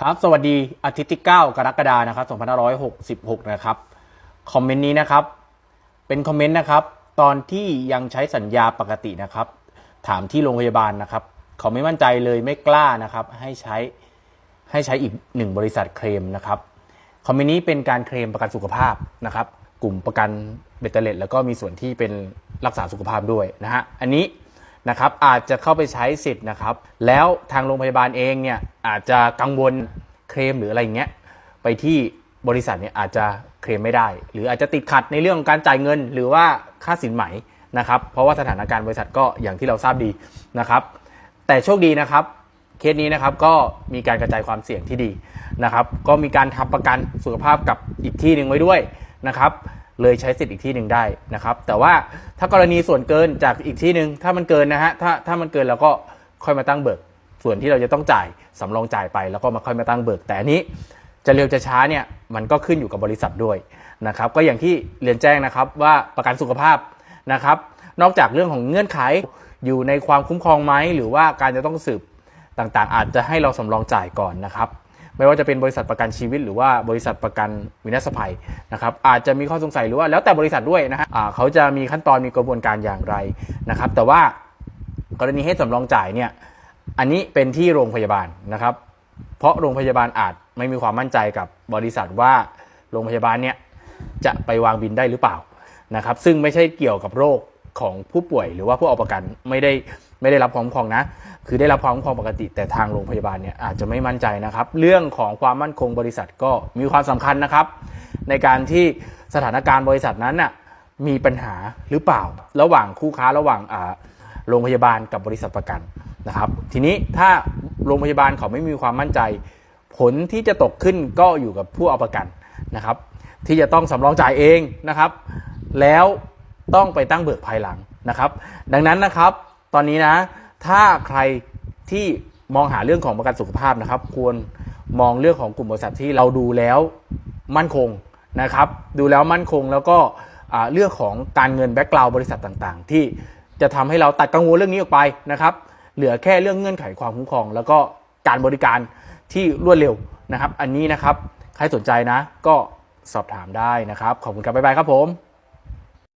ครับสวัสดีอาทิตย์ที่ 9 กรกฎานะครับ2566 นะครับคอมเมนต์นี้นะครับ เป็นคอมเมนต์นะครับ ตอนที่ยังใช้สัญญาปกตินะครับ ถามที่โรงพยาบาลนะครับเขาไม่มั่นใจเลยไม่กล้านะครับ ให้ใช้ให้ใช้อีกหนึ่งบริษัทเคลมนะครับคอมเมนต์นี้เป็นการเคลมประกันสุขภาพนะครับ กลุ่มประกันเบตเตอร์เลตแล้วก็มีส่วนที่เป็นรักษาสุขภาพด้วยนะฮะอันนี้ นะครับอาจจะเข้าไปใช้สิทธิ์นะครับ แล้วทางโรงพยาบาลเองเนี่ยอาจจะกังวลเคลมหรืออะไรอย่างเงี้ยไปที่บริษัทเนี่ยอาจจะเคลมไม่ได้ หรืออาจจะติดขัดในเรื่องของการจ่ายเงิน หรือว่าค่าสินไหมนะครับ เพราะว่าสถานการณ์บริษัทก็อย่างที่เราทราบดีนะครับ แต่โชคดีนะครับเคสนี้นะครับก็มีการกระจายความเสี่ยงที่ดีนะครับ ก็มีการทำประกันสุขภาพกับอีกที่หนึ่งไว้ด้วยนะครับ เลยใช้สิทธิ์อีกที่หนึ่งได้นะครับ แต่ว่าถ้ากรณีส่วนเกินจากอีกที่หนึ่งถ้ามันเกินนะฮะถ้าถ้ามันเกินเราก็ค่อยมาตั้งเบิก ส่วนที่เราจะต้องจ่ายสำรองจ่ายไปแล้วก็มาค่อยมาตั้งเบิก แต่อันนี้จะเร็วจะช้าเนี่ยมันก็ขึ้นอยู่กับบริษัทด้วยนะครับ ก็อย่างที่เรียนแจ้งนะครับว่าประกันสุขภาพนะครับ นอกจากเรื่องของเงื่อนไขอยู่ในความคุ้มครองไหมหรือว่าการจะต้องสืบต่างๆ อาจจะให้เราสำรองจ่ายก่อนนะครับ ไม่ว่าจะเป็นบริษัทประกันชีวิต หรือว่าบริษัทประกันวินาศภัยนะครับอาจจะมีข้อสงสัยหรือว่าแล้วแต่บริษัทด้วยนะฮะเขาจะมีขั้นตอนมีกระบวนการอย่างไรนะครับ แต่ว่ากรณีให้สำรองจ่ายเนี่ยอันนี้เป็นที่โรงพยาบาลนะครับ เพราะโรงพยาบาลอาจไม่มีความมั่นใจกับบริษัทว่าโรงพยาบาลเนี่ยจะไปวางบินได้หรือเปล่านะครับ ซึ่งไม่ใช่เกี่ยวกับโรค ของผู้ป่วยหรือว่าผู้เอาประกันไม่ได้ไม่ได้รับความคุ้มครองนะ คือได้รับความคุ้มครองปกติ แต่ทางโรงพยาบาลเนี่ยอาจจะไม่มั่นใจนะครับ เรื่องของความมั่นคงบริษัทก็มีความสำคัญนะครับ ในการที่สถานการณ์บริษัทนั้นน่ะมีปัญหาหรือเปล่า ระหว่างคู่ค้าระหว่างโรงพยาบาลกับบริษัทประกันนะครับ ทีนี้ถ้าโรงพยาบาลเขาไม่มีความมั่นใจ ผลที่จะตกขึ้นก็อยู่กับผู้เอาประกันนะครับ ที่จะต้องสำรองจ่ายเองนะครับ แล้ว ต้องไปตั้งเบิกภายหลังนะครับ ดังนั้นนะครับ ตอนนี้นะ ถ้าใครที่มองหาเรื่องของประกันสุขภาพนะครับ ควรมองเรื่องของกลุ่มบริษัทที่เราดูแล้วมั่นคงนะครับ ดูแล้วมั่นคงแล้วก็เรื่องของการเงินแบ็กกราวบริษัทต่างๆ ที่จะทำให้เราตัดกังวลเรื่องนี้ออกไปนะครับ เหลือแค่เรื่องเงื่อนไขความคุ้มครอง แล้วก็การบริการที่รวดเร็วนะครับ อันนี้นะครับ ใครสนใจนะ ก็สอบถามได้นะครับ ขอบคุณครับบ๊ายบายครับผม